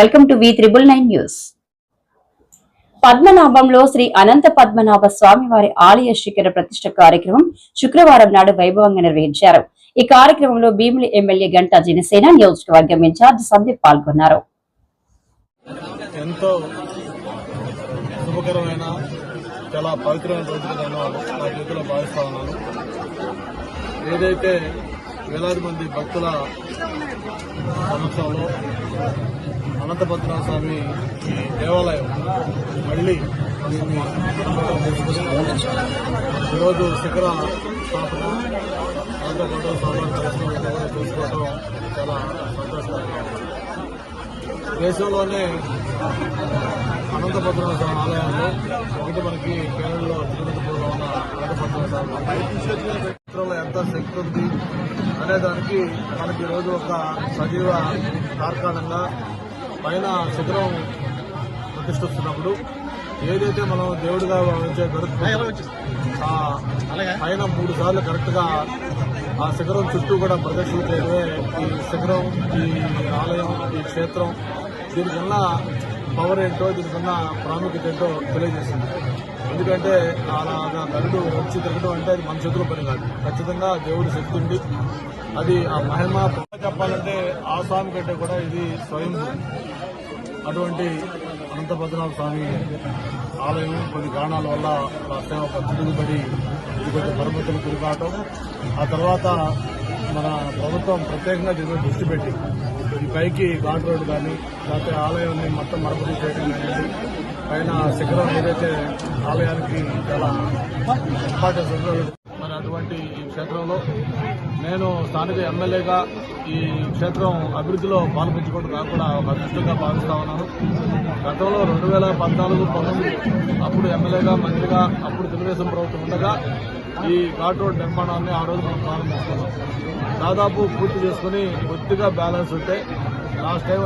Welcome to V triple nine news పద్మనాభంలో Shri Anantha Padmanabha Swamy వారి ఆలయ శిఖర ప్రతిష్ట కార్యక్రమం శుక్రవారం నాడు వైభవంగా నిర్వహించారు. ఈ కార్యక్రమంలో భీమిలి ఎమ్మెల్యే గంటా జనసేన నియోజకవర్గం ఇన్ఛార్జ్ సందీప్ పాల్గొన్నారు. ఎంతో శుభకరమైన చాలా పవిత్రమైన రోజుగా నేను నా జీవితంలో భావిస్తా ఉన్నాను. ఏదైతే వేలాది మంది భక్తుల సమక్షంలో అనంతపద్మనాభ స్వామి ఈ దేవాలయం. మళ్ళీ దీన్ని ఈరోజు శిఖర స్థాపన అనంతపద్మనాభ స్వామి చూసుకోవడం చాలా సంతోషకరంగా దేశంలోనే అనంతపద్మనాభ స్వామి ఆలయాల్లో ఒకటి మనకి కేరళలో తిరుపతిలో ఉన్న అనంతపద్మనాభ స్వామి చిత్రంలో ఎంత శక్తి ఉంది అనే దానికి మనకి ఈరోజు ఒక సజీవ తార్కాణంగా పైన శిఖరం ప్రతిష్ఠిస్తున్నప్పుడు ఏదైతే మనం దేవుడిగా భావించే ఆ పైన మూడు సార్లు కరెక్ట్గా ఆ శిఖరం చుట్టూ కూడా ప్రదక్షిణ చేయడమే ఈ శిఖరం ఈ ఆలయం ఈ క్షేత్రం. దీనికన్నా పవర్ ఏంటో దీనికన్నా ప్రాముఖ్యత ఏంటో తెలియజేస్తుంది. ఎందుకంటే అలాగా గరుడు వచ్చి తిరగడం అంటే అది మన చేతిలో పని కాదు. ఖచ్చితంగా దేవుడి శక్తి ఉంది. అది ఆ మహిమ చెప్పాలంటే ఆ స్వామి కంటే కూడా ఇది స్వయం అటువంటి అనంతభద్రనాథ స్వామి ఆలయం కొన్ని కారణాల వల్ల రాష్ట్రం ఒక తిరుగుబడి ఇది కొంచెం పరిమితులు తిరిగాటం ఆ తర్వాత మన ప్రభుత్వం ప్రత్యేకంగా దీని దృష్టి పెట్టి పైకి ఘాట్ రోడ్ కానీ లేకపోతే ఆలయాన్ని మొత్తం మరమ్మతు చేయడం కానీ పైన శిఖరం ఏదైతే ఆలయానికి చాలా ఇంపార్టెన్స్ మరి అటువంటి ఈ క్షేత్రంలో నేను స్థానిక ఎమ్మెల్యేగా ఈ క్షేత్రం అభివృద్ధిలో పాల్పంచుకోవడం కాకుండా కూడా ఒక అదృష్టంగా భావిస్తా ఉన్నాను. గతంలో రెండు వేల పద్నాలుగు పంతొమ్మిది అప్పుడు ఎమ్మెల్యేగా మంత్రిగా అప్పుడు తెలుగుదేశం ప్రభుత్వం ఉండగా ఈ ఘాట్ రోడ్ నిర్మాణాన్ని ఆ రోజు మనం ప్రారంభించుకున్నాం. దాదాపు పూర్తి చేసుకుని కొద్దిగా బ్యాలెన్స్ ఉంటే లాస్ట్ టైం